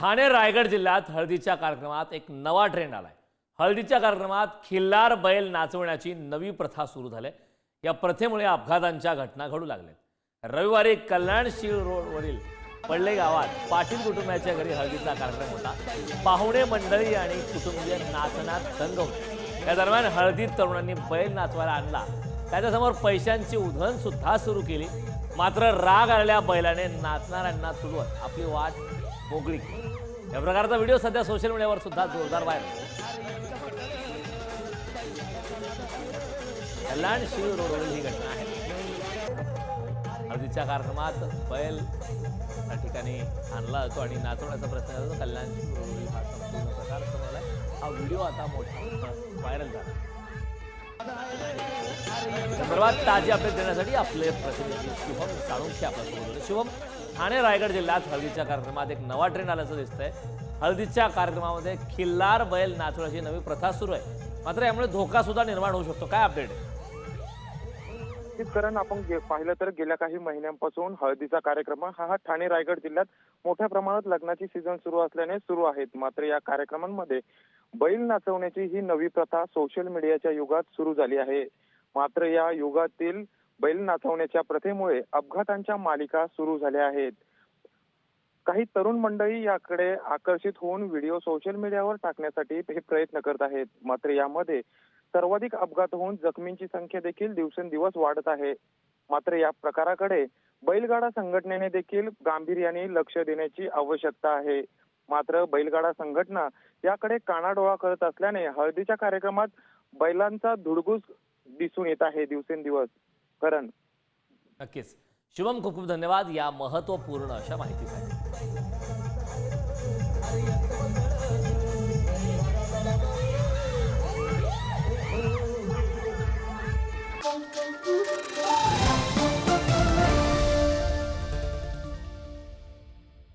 ठाणे रायगड जिल्ह्यात हळदीच्या कार्यक्रमात एक नवा ट्रेंड आलाय. हळदीच्या कार्यक्रमात खिल्लार बैल नाचवण्याची नवी प्रथा सुरू झाली. या प्रथेमुळे अपघातांच्या घटना घडू लागल्या रविवारी कल्याण शिळ रोडवरील पडले गावात पाटील कुटुंबाच्या घरी हळदीचा कार्यक्रम होता. पाहुणे मंडळी आणि कुटुंबीय नाचण्यात दंग होते. या दरम्यान हळदीत तरुणांनी बैल नाचवायला आणला. त्याच्यासमोर पैशांची उधळण सुद्धा सुरू केली. मात्र राग आलेल्या बैलाने नाचणाऱ्यांना तुडवत आपली वाट मोकळी. या प्रकारचा व्हिडिओ सध्या सोशल मीडियावर सुद्धा जोरदार बाहेर कल्याण शिव रोडवरील ही घटना आहे. हळदीच्या कार्यक्रमात बैल त्या ठिकाणी आणला जातो आणि नाचवण्याचा प्रयत्न करतो. कल्याण शिव रोडवरील हा संपूर्ण प्रकार समोर हा व्हिडिओ आता मोठा व्हायरल झाला. सर्वात ताजी अपडेट देण्यासाठी आपले प्रतिनिधी शुभम साळुंखे आपल्यासोबत होते शुभम ठाणे रायगड जिल्ह्यात हळदीच्या कार्यक्रमात एक नवा ट्रेंड आल्याचं दिसतंय. हळदीच्या कार्यक्रमामध्ये खिल्लार बैल नाचवण्याची नवी प्रथा सुरू आहे. मात्र यामुळे धोका सुद्धा निर्माण होऊ शकतो. काय अपडेट आहे? नक्कीच कारण आपण पाहिलं तर गेल्या काही महिन्यांपासून हळदीचा कार्यक्रम हा हा ठाणे रायगड जिल्ह्यात मोठ्या प्रमाणात लग्नाची सीझन सुरू असल्याने सुरू आहेत. मात्र या कार्यक्रमांमध्ये बैल नाचवण्याची ही नवी प्रथा सोशल मीडियाच्या युगात सुरू झाली आहे. मात्र या युगातील बैल नाचवण्याच्या प्रथेमुळे अपघातांच्या मालिका सुरू झाल्या आहेत. काही तरुण मंडळी याकडे आकर्षित होऊन व्हिडिओ सोशल मीडियावर टाकण्यासाठी हे प्रयत्न करत आहेत. मात्र यामध्ये सर्वाधिक अपघात होऊन जखमींची संख्या देखील दिवसेंदिवस वाढत आहे. मात्र या प्रकाराकडे बैलगाडा संघटनेने देखील गांभीर्याने लक्ष देण्याची आवश्यकता आहे. मात्र बैलगाडा संघटना याकडे कानाडोळा करत असल्याने हळदीच्या कार्यक्रमात बैलांचा धुडगूस दिसून येत आहे दिवसेंदिवस. कारण. नक्कीच. शुभम खूप खूप धन्यवाद या महत्त्वपूर्ण अशा माहितीसाठी.